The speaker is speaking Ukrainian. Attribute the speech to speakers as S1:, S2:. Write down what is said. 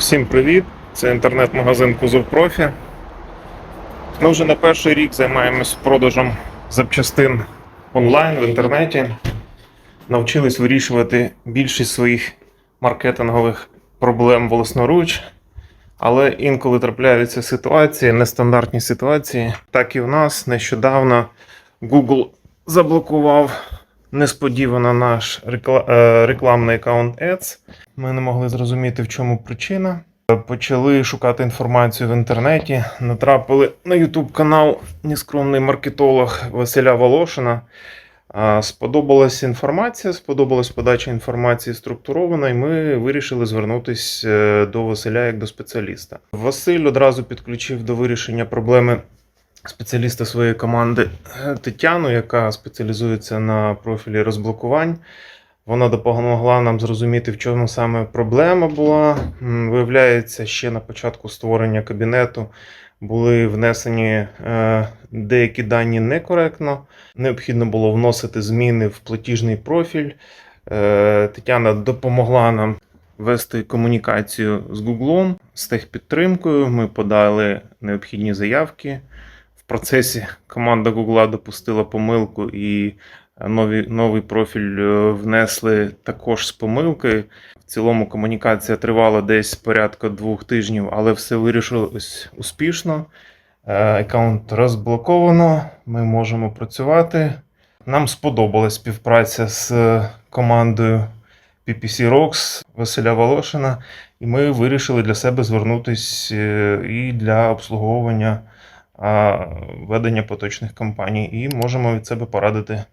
S1: Всім привіт! Це інтернет-магазин Кузов Профі. Ми вже на перший рік займаємось продажем запчастин онлайн в інтернеті. Навчились вирішувати більшість своїх маркетингових проблем власноруч. Але інколи трапляються ситуації, нестандартні ситуації. Так і в нас нещодавно Google заблокував несподівано наш е, рекламний аккаунт Ads. Ми не могли зрозуміти, в чому причина. Почали шукати інформацію в інтернеті. Натрапили на YouTube канал Нескромний маркетолог Василя Волошина. А, Сподобалась інформація, сподобалась подача інформації структурована, і ми вирішили звернутися е, до Василя як до спеціаліста. Василь одразу підключив до вирішення проблеми спеціаліста своєї команди е, Тетяну, яка спеціалізується на профілі розблокувань. Вона допомогла нам зрозуміти, в чому саме проблема була. Виявляється, ще на початку створення кабінету були внесені е, деякі дані некоректно. Необхідно було вносити зміни в платіжний профіль. Е, Тетяна допомогла нам вести комунікацію з Гуглом, з техпідтримкою. Ми подали необхідні заявки. Процесі команда Гугла допустила помилку і нові, новий профіль е, внесли також з помилки. В цілому комунікація тривала десь порядка двох тижнів, але все вирішилось успішно. Е, Аккаунт розблоковано, ми можемо працювати. Нам сподобалась співпраця з командою PPC Rocks Василя Волошина, і ми вирішили для себе звернутися і для обслуговування ведення поточних кампаній, і можемо від себе порадити